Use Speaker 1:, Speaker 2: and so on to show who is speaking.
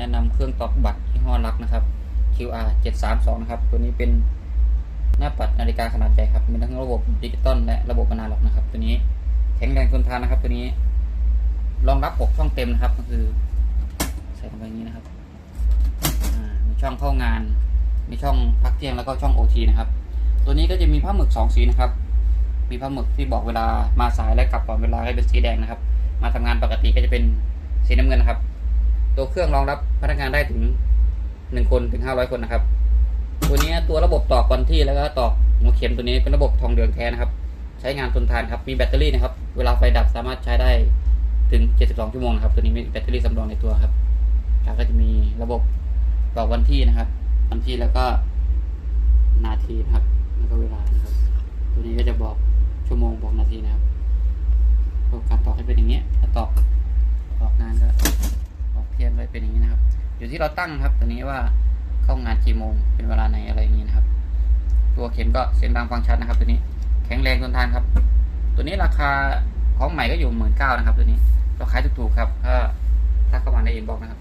Speaker 1: แนะนำเครื่องตอกบัตรยี่ห้อลักนะครับ QR 732นะครับ ตัวนี้เป็นหน้าปัดนาฬิกาขนาดใหญ่ครับ มีทั้งระบบดิจิตอลและระบบอนาล็อกนะครับ ตัวนี้แข็งแรงทนทานนะครับ ตัวนี้รองรับ 6 ช่องเต็มนะครับ ก็คือใส่ลงไปอย่างนี้นะครับมีช่องเข้างาน มีช่องพักเที่ยงแล้วก็ช่อง OT นะครับ ตัวนี้ก็จะมีผ้าหมึกสองสีนะครับ มีผ้าหมึกที่บอกเวลามาสายและกลับก่อนเวลาให้เป็นสีแดงนะครับ มาทำงานปกติก็จะเป็นสีน้ำเงินนะครับ ตัวเครื่องรองรับพนักงานได้ถึงหนึ่งคนถึงห้าร้อยคนนะครับ ตัวนี้ตัวระบบตอกวันที่แล้วก็ตอกหัวเข็มตัวนี้เป็นระบบทองเหลืองแท้นะครับ ใช้งานทนทานครับ มีแบตเตอรี่นะครับ เวลาไฟดับสามารถใช้ได้ถึง 72 ชั่วโมงนะครับ ตัวนี้มีแบตเตอรี่สำรองในตัวครับแล้วก็จะมีระบบตอกวันที่นะครับ วันที่แล้วก็นาทีนะครับ แล้วก็เวลานะครับ ตัวนี้ก็จะบอกชั่วโมงบอกนาทีนะครับ การตอกให้เป็นอย่างเงี้ยถ้าตอกตอกนานก็ตอก เป็นอย่างนี้นะครับ อยู่ที่เราตั้งครับ ตัวนี้ว่าเข้างานกี่โมงเป็นเวลาไหนอะไรอย่างนี้นะครับ ตัวเข็มก็เสียงดังฟังชัดนะครับ ตัวนี้แข็งแรงทนทานครับ ตัวนี้ราคาของใหม่ก็อยู่หมื่นเก้านะครับ ตัวนี้เราขายถูกๆครับถ้าถ้าเข้ามาในอินบ็อกซ์นะครับ